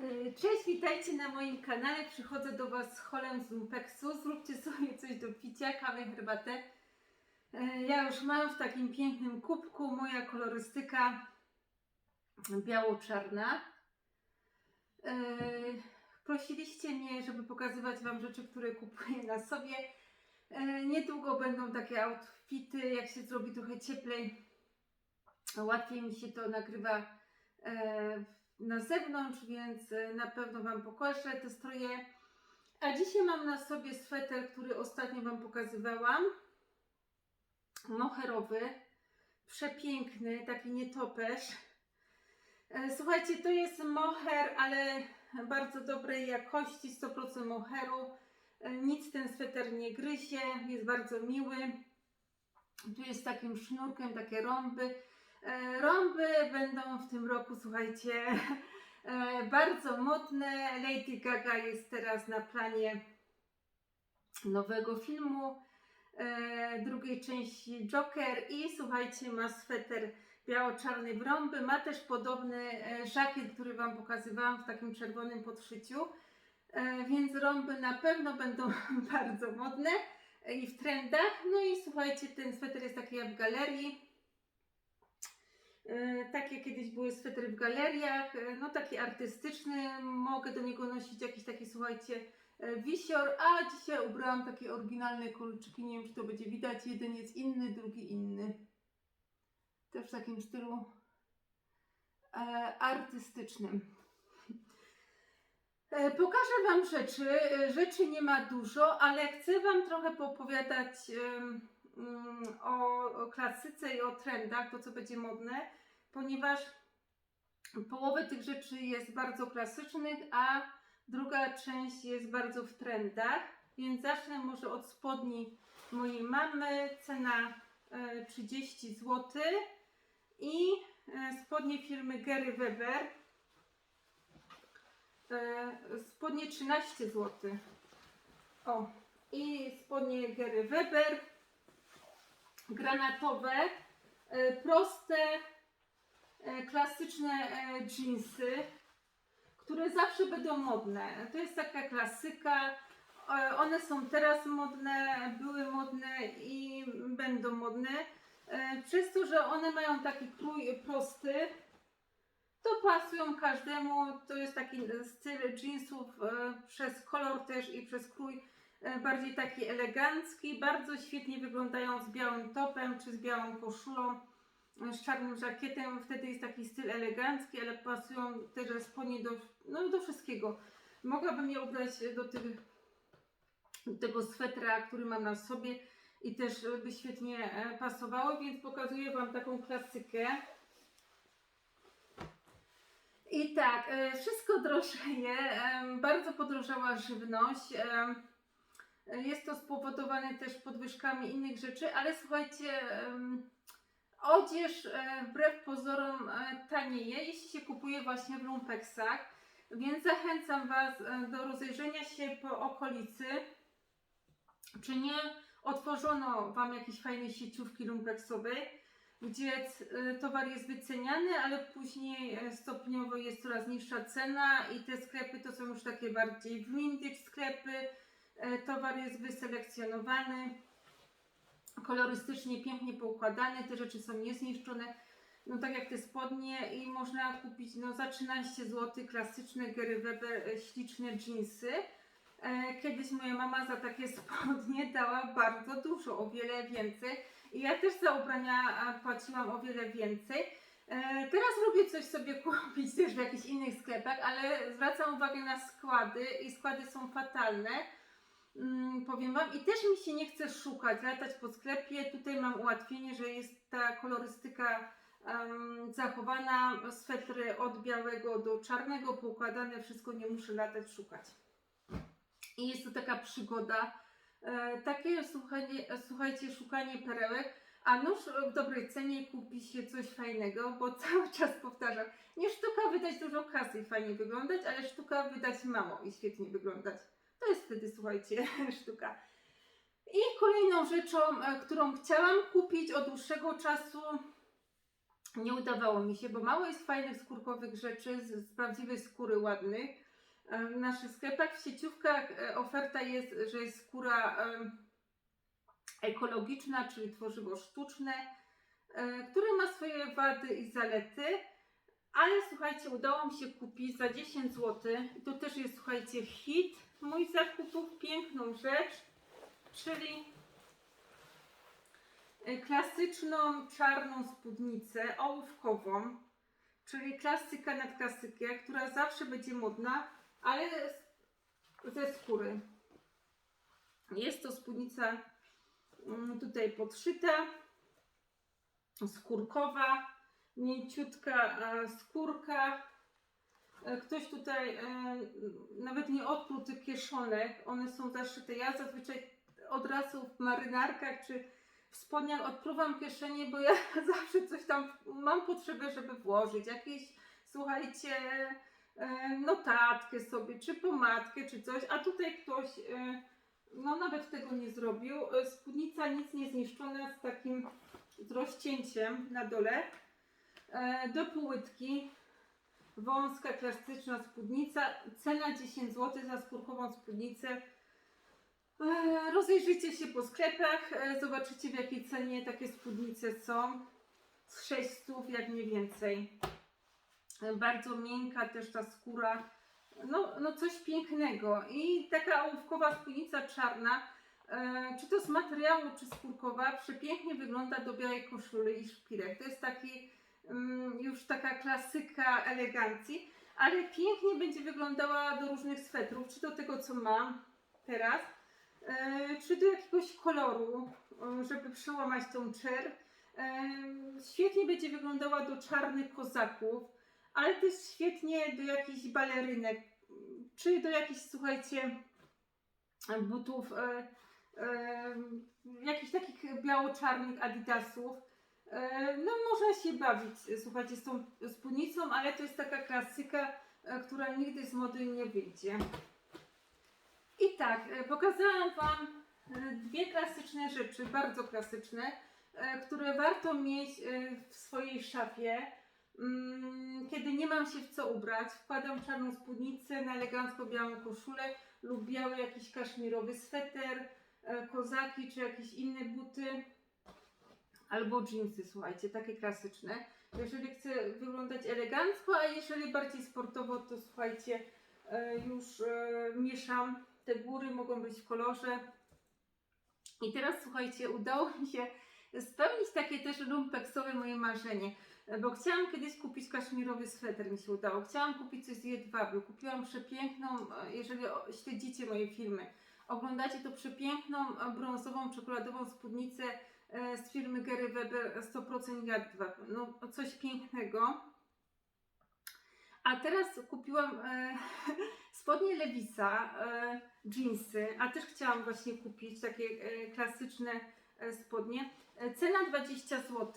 Yy, Cześć, witajcie na moim kanale. Przychodzę do Was z holem z Lumpeksu. Zróbcie sobie coś do picia, kawę, herbatę. Yy, Ja już mam w takim pięknym kubku moja kolorystyka biało-czarna. Yy, Prosiliście mnie, żeby pokazywać Wam rzeczy, które kupuję na sobie. Niedługo będą takie outfity, jak się zrobi trochę cieplej. Łatwiej mi się to nagrywa na zewnątrz, więc e, na pewno Wam pokażę te stroje. A dzisiaj mam na sobie sweter, który ostatnio Wam pokazywałam. Moherowy, przepiękny, taki nietoperz. E, Słuchajcie, to jest moher, ale bardzo dobrej jakości, 100% moheru. E, Nic ten sweter nie gryzie, jest bardzo miły. Tu jest takim sznurkiem takie rąby. E, Rąby będą w tym roku, słuchajcie, e, bardzo modne. Lady Gaga jest teraz na planie nowego filmu, e, drugiej części Joker i słuchajcie, ma sweter biało-czarny w rąby. Ma też podobny żakiet, który Wam pokazywałam w takim czerwonym podszyciu. Więc rąby na pewno będą bardzo modne i w trendach. No i słuchajcie, ten sweter jest taki jak w galerii. E, Takie kiedyś były swetry w galeriach, e, no taki artystyczny, mogę do niego nosić jakiś taki, słuchajcie, e, wisior, a dzisiaj ubrałam takie oryginalne kolczyki, nie wiem czy to będzie widać, jeden jest inny, drugi inny. Też w takim stylu e, artystycznym. E, Pokażę Wam rzeczy. E, Rzeczy nie ma dużo, ale chcę Wam trochę poopowiadać em, mm, o, o klasyce i o trendach, to co będzie modne, ponieważ połowę tych rzeczy jest bardzo klasycznych, a druga część jest bardzo w trendach. Więc zacznę może od spodni mojej mamy. Cena e, 30 zł i e, spodnie firmy Gary Weber. E, spodnie 13 zł. O, i spodnie Gary Weber. Granatowe, e, proste, e, klasyczne jeansy, które zawsze będą modne. To jest taka klasyka. One są teraz modne, były modne i będą modne. E, Przez to, że one mają taki krój prosty, to pasują każdemu. To jest taki styl jeansów przez kolor też i przez krój bardziej taki elegancki. Bardzo świetnie wyglądają z białym topem czy z białą koszulą, e, z czarnym żakietem. Wtedy jest taki styl elegancki, ale pasują też spodnie do, no, do wszystkiego. Mogłabym je ubrać do, tych, do tego swetra, który mam na sobie i też by świetnie e, pasowały, więc pokazuję Wam taką klasykę. I tak, e, wszystko drożeje, bardzo podrożała żywność. Jest to spowodowane też podwyżkami innych rzeczy, ale słuchajcie, odzież e, wbrew pozorom e, tanieje, jeśli się kupuje właśnie w lumpeksach. Więc zachęcam Was e, do rozejrzenia się po okolicy, czy nie otworzono Wam jakiejś fajnej sieciówki lumpeksowej gdzie towar jest wyceniany, ale później stopniowo jest coraz niższa cena i te sklepy to są już takie bardziej vintage sklepy. E, Towar jest wyselekcjonowany, kolorystycznie pięknie poukładany, te rzeczy są niezniszczone. No tak jak te spodnie i można kupić no, za 13 zł klasyczne Gary Weber e, śliczne jeansy. E, Kiedyś moja mama za takie spodnie dała bardzo dużo, o wiele więcej. I ja też za ubrania płaciłam o wiele więcej. Teraz lubię coś sobie kupić też w jakichś innych sklepach, ale zwracam uwagę na składy i składy są fatalne. Mm, powiem Wam, i też mi się nie chce szukać, latać po sklepie. Tutaj mam ułatwienie, że jest ta kolorystyka em, zachowana, swetry od białego do czarnego, poukładane, wszystko nie muszę latać szukać. I jest to taka przygoda. E, takie słuchanie, słuchajcie, szukanie perełek, a nuż w dobrej cenie kupi się coś fajnego, bo cały czas powtarzam, nie sztuka wydać dużo kasy i fajnie wyglądać, ale sztuka wydać mało i świetnie wyglądać. To jest wtedy, słuchajcie, sztuka. I kolejną rzeczą, e, którą chciałam kupić od dłuższego czasu, Nie udawało mi się, bo mało jest fajnych skórkowych rzeczy z, z prawdziwej skóry ładnych. W naszych sklepach, w sieciówkach e, oferta jest, że jest skóra ekologiczna, czyli tworzywo sztuczne, e, które ma swoje wady i zalety. Ale słuchajcie, udało mi się kupić za 10 zł. To też jest, słuchajcie, hit mój zakupów, piękną rzecz, czyli e, klasyczną czarną spódnicę ołówkową, czyli klasyka nad klasykę, która zawsze będzie modna, ale ze skóry. Jest to spódnica mm, tutaj podszyta, skórkowa, mięciutka e, skórka. E, Ktoś tutaj e, nawet nie odprół tych kieszonek, one są zaszyte. Ja zazwyczaj od razu w marynarkach czy w spodniach odpruwam kieszenie, bo ja zawsze coś tam mam potrzebę, żeby włożyć. Jakieś, słuchajcie, notatkę sobie, czy pomadkę, czy coś, a tutaj ktoś no nawet tego nie zrobił. Spódnica nic nie zniszczona z takim z rozcięciem na dole. E, Do półłytki wąska, klasyczna spódnica. Cena 10 zł za skórkową spódnicę. E, Rozejrzyjcie się po sklepach, e, zobaczycie w jakiej cenie takie spódnice są. Z 600 jak mniej więcej. Bardzo miękka też ta skóra. No, no coś pięknego. I taka ołówkowa spódnica czarna, czy to z materiału, czy skórkowa, przepięknie wygląda do białej koszuli i szpilek. To jest taki już taka klasyka elegancji, ale pięknie będzie wyglądała do różnych swetrów, czy do tego, co mam teraz, e, czy do jakiegoś koloru, e, żeby przełamać tą czer. E, Świetnie będzie wyglądała do czarnych kozaków, ale też świetnie do jakichś balerynek, czy do jakichś, słuchajcie, butów, jakichś takich biało-czarnych adidasów. E, No można się bawić, słuchajcie, z tą spódnicą, ale to jest taka klasyka, e, która nigdy z mody nie wyjdzie. I tak, e, pokazałam Wam dwie klasyczne rzeczy, bardzo klasyczne, które warto mieć w swojej szafie. Mm, Kiedy nie mam się w co ubrać, wkładam czarną spódnicę na elegancko białą koszulę lub biały jakiś kaszmirowy sweter, kozaki czy jakieś inne buty albo dżinsy, słuchajcie, takie klasyczne. Jeżeli chcę wyglądać elegancko, a jeżeli bardziej sportowo, to słuchajcie, e, już e, mieszam te góry, mogą być w kolorze. I teraz słuchajcie, udało mi się spełnić takie też lumpeksowe moje marzenie. E, Bo chciałam kiedyś kupić kaszmirowy sweter, mi się udało. Chciałam kupić coś z jedwabiu. Kupiłam przepiękną, jeżeli śledzicie moje filmy, oglądacie to przepiękną brązową, czekoladową spódnicę z firmy Gary Weber 100% jadwab. No coś pięknego. A teraz kupiłam e, spodnie Levisa, e, jeansy, a też chciałam właśnie kupić takie e, klasyczne e, spodnie. E, cena 20 zł.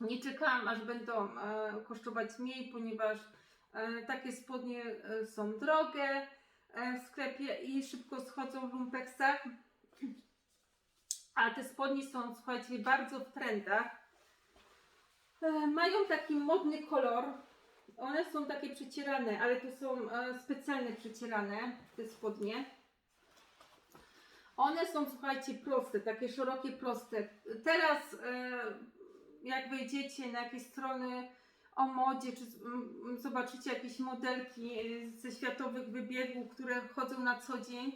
Nie czekałam, aż będą e, kosztować mniej, ponieważ e, takie spodnie e, są drogie e, w sklepie i szybko schodzą w lumpeksach. A te spodnie są, słuchajcie, bardzo w trendach. E, mają taki modny kolor. One są takie przecierane, ale to są e, specjalnie przecierane, te spodnie. One są, słuchajcie, proste, takie szerokie, proste. Teraz, e, jak wejdziecie na jakieś strony o modzie, czy zobaczycie jakieś modelki ze światowych wybiegów, które chodzą na co dzień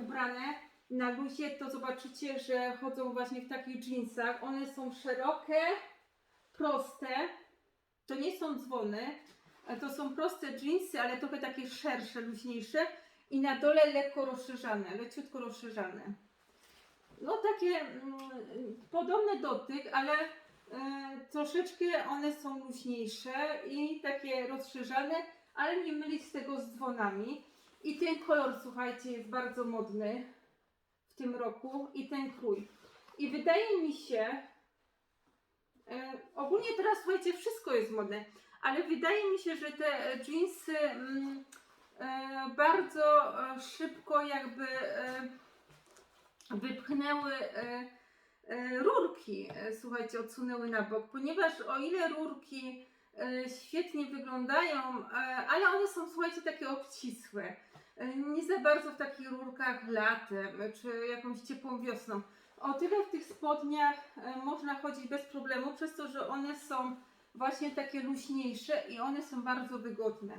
ubrane na luzie, to zobaczycie, że chodzą właśnie w takich jeansach. One są szerokie, proste. To nie są dzwony, to są proste jeansy, ale trochę takie szersze, luźniejsze i na dole lekko rozszerzane, leciutko rozszerzane. No takie mm, podobny dotyk, ale e, troszeczkę one są luźniejsze i takie rozszerzane, ale nie mylić tego z dzwonami. I ten kolor, słuchajcie, jest bardzo modny tym roku i ten krój. I wydaje mi się, e, ogólnie teraz, słuchajcie, wszystko jest modne, ale wydaje mi się, że te jeansy mm, e, bardzo e, szybko jakby e, wypchnęły rurki, słuchajcie, odsunęły na bok, ponieważ o ile rurki świetnie wyglądają, ale one są, słuchajcie, takie obcisłe. Nie za bardzo w takich rurkach latem, czy jakąś ciepłą wiosną. O tyle w tych spodniach e, można chodzić bez problemu, przez to, że one są właśnie takie luźniejsze i one są bardzo wygodne.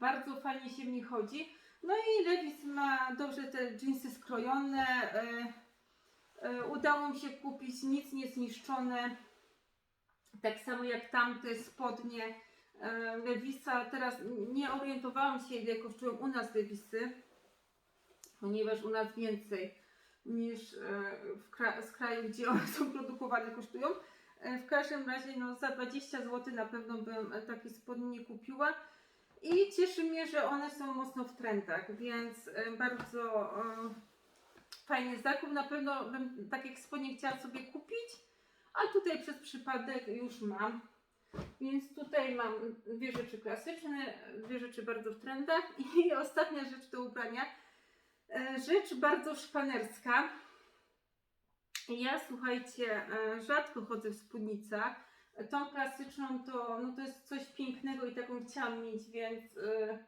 Bardzo fajnie się w nich chodzi. No i Levis ma dobrze te dżinsy skrojone. E, e, udało mi się kupić nic niezniszczone. Tak samo jak tamte spodnie Lewisa. Teraz nie orientowałam się ile kosztują u nas Lewisy, ponieważ u nas więcej niż e, w kra- z kraju, gdzie one są produkowane, kosztują. E, W każdym razie no, za 20 zł na pewno bym e, takie spodnie nie kupiła. I cieszy mnie, że one są mocno w trendach, więc e, bardzo e, fajny zakup. Na pewno bym takie spodnie chciała sobie kupić, a tutaj przez przypadek już mam. Więc tutaj mam dwie rzeczy klasyczne, dwie rzeczy bardzo w trendach i ostatnia rzecz do ubrania. E, Rzecz bardzo szpanerska. Ja słuchajcie, e, rzadko chodzę w spódnicach. Tą klasyczną to, no to jest coś pięknego i taką chciałam mieć, więc e,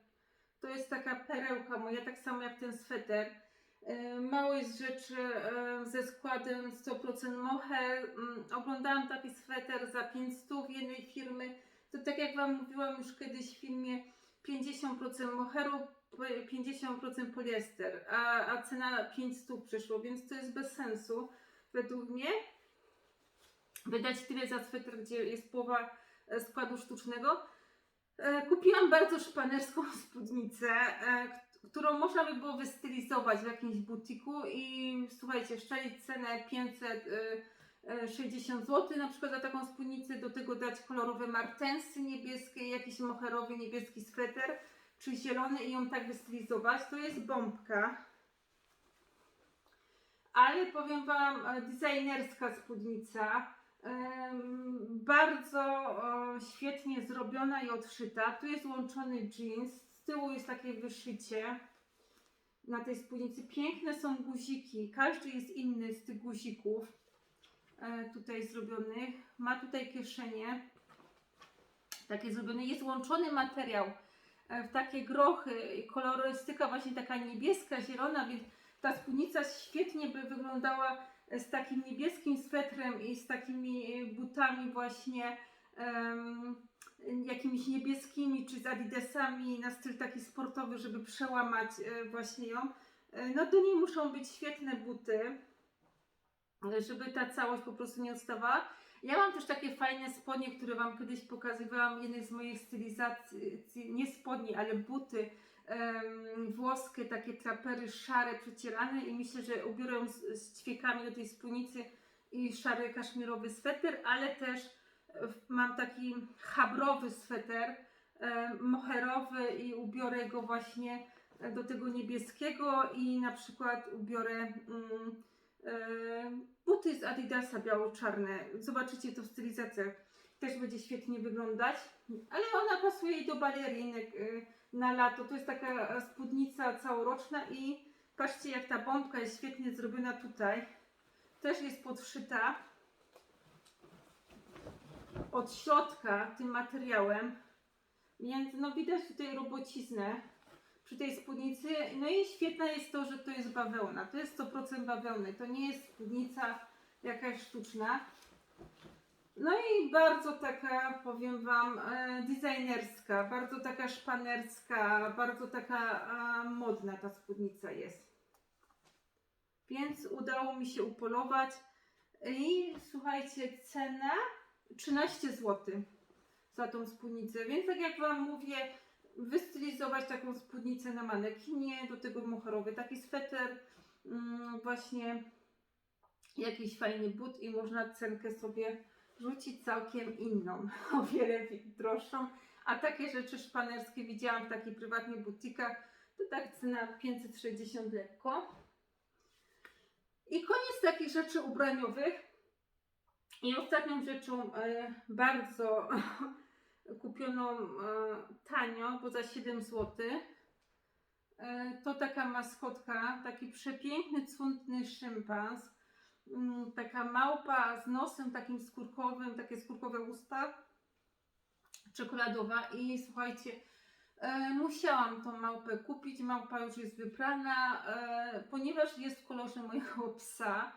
to jest taka perełka moja, tak samo jak ten sweter. E, Mało jest rzeczy e, ze składem 100% mohair. Mm, Oglądałam taki sweter za 500 jednej firmy. To tak jak Wam mówiłam już kiedyś w filmie, 50% moheru, 50% poliester, a, a cena 500 przyszło, więc to jest bez sensu według mnie. Wydać tyle za sweter, gdzie jest połowa e, składu sztucznego. Kupiłam bardzo szpanerską spódnicę, którą można by było wystylizować w jakimś butiku i słuchajcie, szczelić cenę 560 zł na przykład za taką spódnicę, do tego dać kolorowe martensy niebieskie, jakiś moherowy niebieski sweter czy zielony i ją tak wystylizować. To jest bombka. Ale powiem Wam, e, designerska spódnica. Bardzo świetnie zrobiona i odszyta. Tu jest łączony jeans, z tyłu jest takie wyszycie na tej spódnicy. Piękne są guziki, każdy jest inny z tych guzików e, tutaj zrobionych. Ma tutaj kieszenie, takie zrobione. Jest łączony materiał e, w takie grochy, kolorystyka właśnie taka niebieska, zielona, więc ta spódnica świetnie by wyglądała z takim niebieskim swetrem i z takimi e, butami właśnie em, jakimiś niebieskimi czy z adidasami na styl taki sportowy, żeby przełamać e, właśnie ją. E, No do niej muszą być świetne buty, e, żeby ta całość po prostu nie odstawała. Ja mam też takie fajne spodnie, które Wam kiedyś pokazywałam, jednej z moich stylizacji, nie spodni, ale buty em, włoskie, takie trapery szare, przecierane i myślę, że ubiorę z, z ćwiekami do tej spódnicy i szary kaszmirowy sweter, ale też mam taki chabrowy sweter, e, moherowy i ubiorę go właśnie do tego niebieskiego i na przykład ubiorę mm, e, buty z Adidasa biało-czarne. Zobaczycie to w stylizacjach. Też będzie świetnie wyglądać, ale ona pasuje do balerinek e, na lato. To jest taka spódnica całoroczna i patrzcie jak ta bombka jest świetnie zrobiona tutaj. Też jest podszyta od środka tym materiałem, więc no widać tutaj robociznę przy tej spódnicy. No i świetne jest to, że to jest bawełna. To jest 100% bawełny. To nie jest spódnica jakaś sztuczna. No i bardzo taka, powiem Wam, e, designerska, bardzo taka szpanerska, bardzo taka modna ta spódnica jest. Więc udało mi się upolować. I słuchajcie, cena 13 zł za tą spódnicę. Więc tak jak Wam mówię, wystylizować taką spódnicę na manekinie, do tego moherowy taki sweter, mm, właśnie jakiś fajny but i można cenkę sobie rzucić całkiem inną, o wiele wi- droższą. A takie rzeczy szpanerskie widziałam w takich prywatnych butikach, to tak cena 560 lekko. I koniec takich rzeczy ubraniowych. I ostatnią rzeczą e, bardzo kupioną e, tanio, bo za 7 zł. E, to taka maskotka, taki przepiękny, cudny szympans. mm, taka małpa z nosem takim skórkowym, takie skórkowe usta, czekoladowa i słuchajcie, musiałam tą małpę kupić, małpa już jest wyprana, e, ponieważ jest w kolorze mojego psa,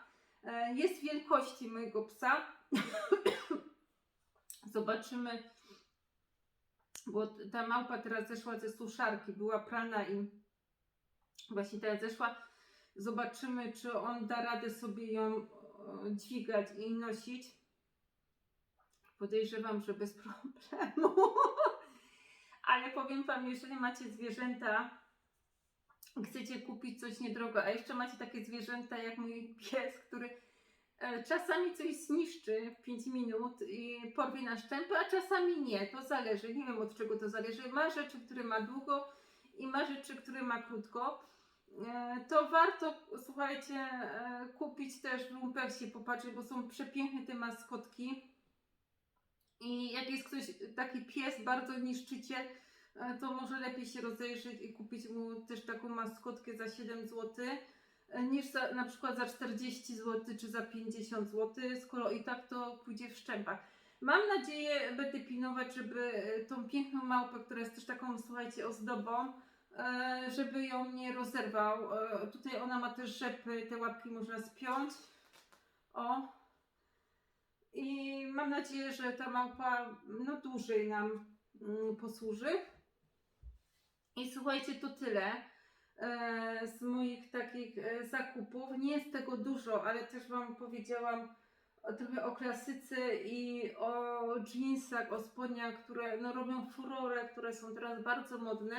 jest wielkości mojego psa. Zobaczymy, bo ta małpa teraz zeszła ze suszarki, była prana i właśnie teraz zeszła. Zobaczymy, czy on da radę sobie ją e, dźwigać i nosić. Podejrzewam, że bez problemu. Ale powiem Wam, jeżeli macie zwierzęta, chcecie kupić coś niedrogo, a jeszcze macie takie zwierzęta jak mój pies, który czasami coś zniszczy w 5 minut i porwie na szczępy, a czasami nie. To zależy. Nie wiem od czego to zależy. Ma rzeczy, które ma długo i ma rzeczy, które ma krótko. E, To warto, słuchajcie, e, kupić też w Lumpeksie, popatrzeć, bo są przepiękne te maskotki. I jak jest ktoś, taki pies, bardzo niszczyciel, e, to może lepiej się rozejrzeć i kupić mu też taką maskotkę za 7 zł, e, niż za, na przykład za 40 zł czy za 50 zł, skoro i tak to pójdzie w szczępach. Mam nadzieję, będę pilnować, żeby e, tą piękną małpę, która jest też taką, słuchajcie, ozdobą, e, żeby ją nie rozerwał. E, Tutaj ona ma też rzepy, te łapki można spiąć. O. I mam nadzieję, że ta małpa no, dłużej nam mm, posłuży. I słuchajcie, to tyle e, z moich takich e, zakupów. Nie jest tego dużo, ale też Wam powiedziałam trochę o klasyce i o jeansach, o spodniach, które no, robią furorę, które są teraz bardzo modne.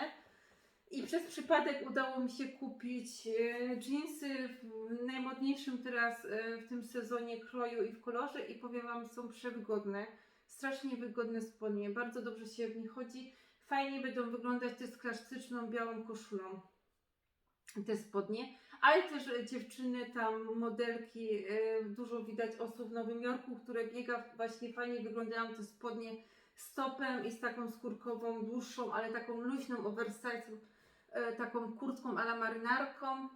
I przez przypadek udało mi się kupić e, jeansy w najmodniejszym teraz e, w tym sezonie kroju i w kolorze i powiem Wam, są przewygodne. Strasznie wygodne spodnie, bardzo dobrze się w nich chodzi. Fajnie będą wyglądać też z klasyczną białą koszulą te spodnie, ale też dziewczyny tam, modelki, e, dużo widać osób w Nowym Jorku, które biega, właśnie fajnie wyglądają te spodnie z topem i z taką skórkową, dłuższą, ale taką luźną, oversize, e, taką kurtką ala marynarką.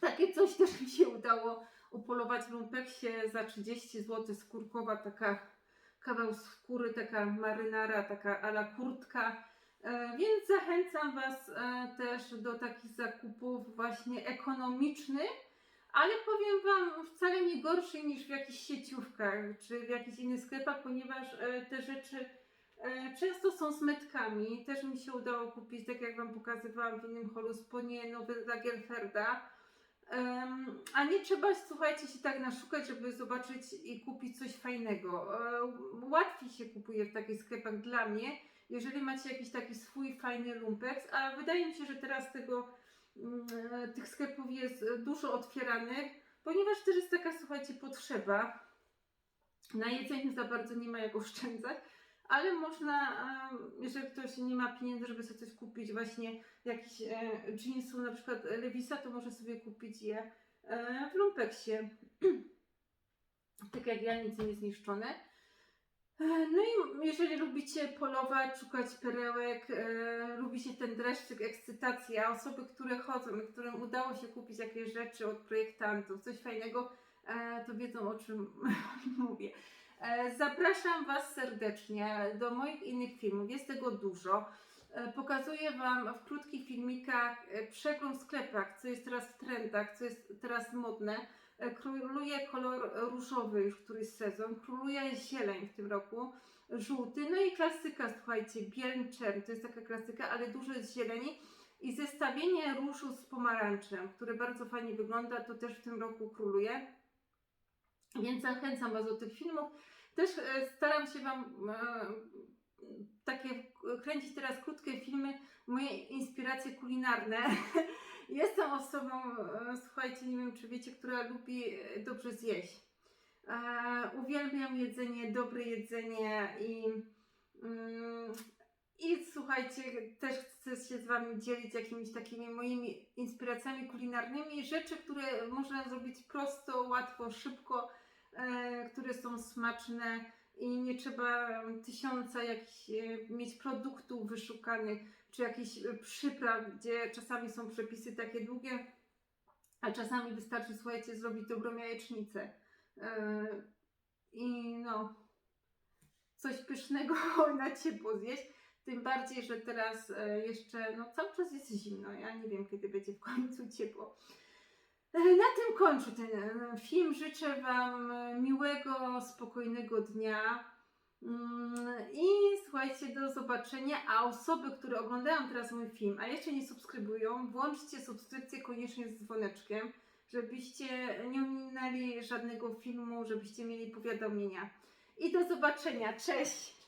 Takie coś też mi się udało upolować w lumpeksie za 30 zł, skórkowa taka kawał skóry, taka marynara, taka ala kurtka. E, Więc zachęcam Was e, też do takich zakupów właśnie ekonomicznych, ale powiem Wam wcale nie gorszych niż w jakichś sieciówkach czy w jakichś innych sklepach, ponieważ e, te rzeczy często są z metkami. Też mi się udało kupić, tak jak Wam pokazywałam w innym holu, spodnie nowe Lagerfelda. Em, a nie trzeba, słuchajcie, się tak naszukać, żeby zobaczyć i kupić coś fajnego. E, łatwiej się kupuje w takich sklepach dla mnie, jeżeli macie jakiś taki swój fajny lumpeks, a wydaje mi się, że teraz tego, mm, tych sklepów jest dużo otwieranych, ponieważ też jest taka, słuchajcie, potrzeba. Na jedzeniu za bardzo nie ma jak oszczędzać, ale można, jeżeli ktoś nie ma pieniędzy, żeby sobie coś kupić, właśnie jakiś e, jeansów, na przykład Lewisa, to może sobie kupić je e, w lumpeksie. tak jak ja, nic nie zniszczone. E, No i jeżeli lubicie polować, szukać perełek, e, lubicie ten dreszczyk, ekscytacja, osoby, które chodzą i którym udało się kupić jakieś rzeczy od projektantów, coś fajnego, to wiedzą o czym mówię. E, zapraszam Was serdecznie do moich innych filmów, jest tego dużo. E, Pokazuję Wam w krótkich filmikach e, przegląd w sklepach, co jest teraz w trendach, co jest teraz modne. Króluje kolor różowy już któryś sezon, króluje zieleń w tym roku, żółty, no i klasyka, słuchajcie, bieleń to jest taka klasyka, ale dużo jest zieleni. I zestawienie różu z pomarańczem, które bardzo fajnie wygląda, to też w tym roku króluje. Więc zachęcam Was do tych filmów. Też e, staram się Wam e, takie kręcić teraz krótkie filmy, moje inspiracje kulinarne. Jestem osobą, e, słuchajcie, nie wiem czy wiecie, która lubi dobrze zjeść. Uwielbiam jedzenie, dobre jedzenie i, mm, i słuchajcie, też chcę się z Wami dzielić jakimiś takimi moimi inspiracjami kulinarnymi. Rzeczy, które można zrobić prosto, łatwo, szybko, które są smaczne i nie trzeba tysiąca jakichś, e, mieć produktów wyszukanych, czy jakichś e, przypraw, gdzie czasami są przepisy takie długie. A czasami wystarczy, słuchajcie, zrobić dobrą jajecznicę. I no, coś pysznego na ciepło zjeść. Tym bardziej, że teraz e, jeszcze, no cały czas jest zimno. Ja nie wiem, kiedy będzie w końcu ciepło. E, Na tym kończę ten e, film. Życzę Wam e, miłego, spokojnego dnia. Mm, I słuchajcie, do zobaczenia. A osoby, które oglądają teraz mój film, a jeszcze nie subskrybują, włączcie subskrypcję koniecznie z dzwoneczkiem, żebyście nie ominęli żadnego filmu, żebyście mieli powiadomienia. I do zobaczenia. Cześć!